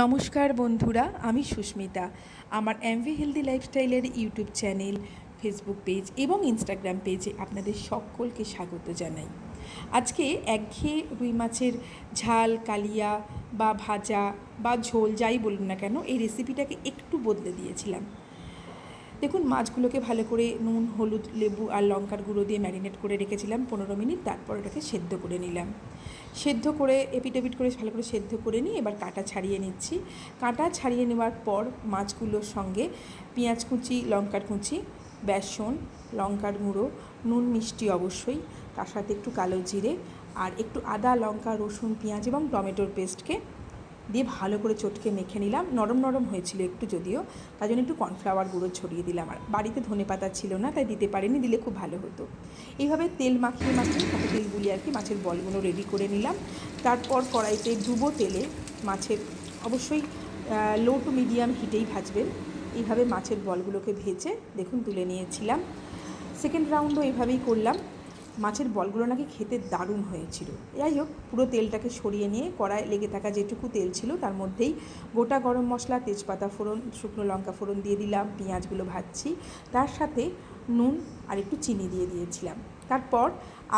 নমস্কার বন্ধুরা, আমি সুস্মিতা। আমার এমভি হেলদি লাইফস্টাইলের ইউটিউব চ্যানেল ফেসবুক পেজ এবং ইনস্টাগ্রাম পেজে আপনাদের সকলকে স্বাগত জানাই। আজকে একঘেয়ে রুই মাছের ঝাল, কালিয়া বা ভাজা বা ঝোল, যাই বলুন না কেন, এই রেসিপিটাকে একটু বদলে দিয়েছিলাম। দেখুন, মাছগুলোকে ভালো করে নুন, হলুদ, লেবু আর লঙ্কার গুঁড়ো দিয়ে ম্যারিনেট করে রেখেছিলাম, পনেরো মিনিট। তারপর ওটাকে সেদ্ধ করে নিলাম। সেদ্ধ করে এপিট করে ভালো করে সেদ্ধ করে নিয়ে এবার কাঁটা ছাড়িয়ে নিচ্ছি। কাঁটা ছাড়িয়ে নেওয়ার পর মাছগুলোর সঙ্গে পেঁয়াজ কুচি, লঙ্কার কুচি, বেসন, লঙ্কার গুঁড়ো, নুন মিষ্টি অবশ্যই, তার সাথে একটু কালো জিরে আর একটু আদা, লঙ্কা, রসুন, পেঁয়াজ এবং টমেটোর পেস্টকে দিয়ে ভালো করে চটকে মেখে নিলাম। নরম নরম হয়েছিল একটু যদিও, তার জন্য একটু কর্নফ্লাওয়ার গুঁড়ো ছড়িয়ে দিলাম। আর বাড়িতে ধনে পাতা ছিল না, তাই দিতে পারিনি, দিলে খুব ভালো হতো। এইভাবে তেল মাখিয়ে মাখিয়ে তাতে তেল গুলিয়ে আর কি মাছের বলগুলো রেডি করে নিলাম। তারপর কড়াইতে ডুবো তেলে মাছের অবশ্যই লো টু মিডিয়াম হিটেই ভাজবেন। এইভাবে মাছের বলগুলোকে ভেজে দেখুন তুলে নিয়েছিলাম। সেকেন্ড রাউন্ডও এইভাবেই করলাম। মাছের বলগুলো নাকি খেতে দারুণ হয়েছিল। যাই হোক, পুরো তেলটাকে সরিয়ে নিয়ে কড়ায় লেগে থাকা যেটুকু তেল ছিল, তার মধ্যেই গোটা গরম মশলা, তেজপাতা ফোড়ন, শুকনো লঙ্কা ফোড়ন দিয়ে দিলাম, পেঁয়াজগুলো ভাজছি। তার সাথে নুন আর একটু চিনি দিয়ে দিয়েছিলাম। তারপর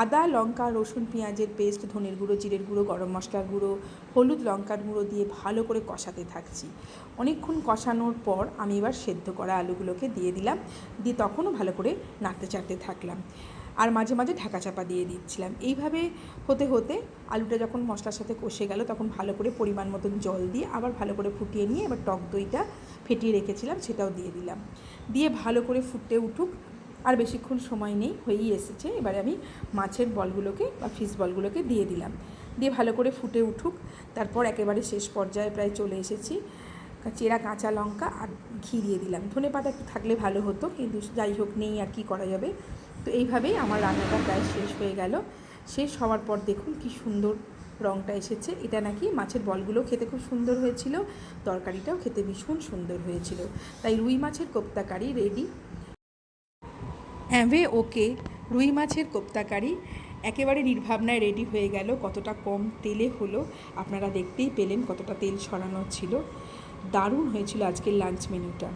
আদা, লঙ্কা, রসুন, পেঁয়াজের পেস্ট, ধনের গুঁড়ো, জিরের গুঁড়ো, গরম মশলার গুঁড়ো, হলুদ লঙ্কার গুঁড়ো দিয়ে ভালো করে কষাতে থাকছি। অনেকক্ষণ কষানোর পর আমি এবার সেদ্ধ করা আলুগুলোকে দিয়ে দিলাম, দিয়ে তখনও ভালো করে নাড়তে চাড়তে থাকলাম। আর মাঝে মাঝে ঢাকা চাপা দিয়ে দিচ্ছিলাম। এইভাবে হতে হতে আলুটা যখন মশলার সাথে কষে গেল, তখন ভালো করে পরিমাণ মতন জল দিয়ে আবার ভালো করে ফুটিয়ে নিয়ে এবার টক দইটা ফেটিয়ে রেখেছিলাম, সেটাও দিয়ে দিলাম। দিয়ে ভালো করে ফুটে উঠুক, আর বেশিক্ষণ সময় নেই, হয়েই এসেছে। এবারে আমি মাছের বলগুলোকে বা ফিশ বলগুলোকে দিয়ে দিলাম। দিয়ে ভালো করে ফুটে উঠুক, তারপর একেবারে শেষ পর্যায়ে প্রায় চলে এসেছি। চেরা কাঁচা লঙ্কা আর ঘি দিয়ে দিলাম। ধনে পাতা একটু থাকলে ভালো হতো, কিন্তু যাই হোক, নেই আর কি করা যাবে। তো এইভাবেই আমার রান্নাটা প্রায় শেষ হয়ে গেল। শেষ হওয়ার পর দেখুন কি সুন্দর রঙটা এসেছে। এটা নাকি মাছের বলগুলো খেতে খুব সুন্দর হয়েছিল, তরকারিটাও খেতে ভীষণ সুন্দর হয়েছিল। তাই রুই মাছের কোপ্তাকারি রেডি অ্যাভে, ওকে, রুই মাছের কোপ্তাকারি একেবারে নির্ভাবনায় রেডি হয়ে গেল। কতটা কম তেলে হলো, আপনারা দেখতেই পেলেন কতটা তেল ছড়ানো ছিল। দারুণ হয়েছিল আজকের লাঞ্চ মেনুটা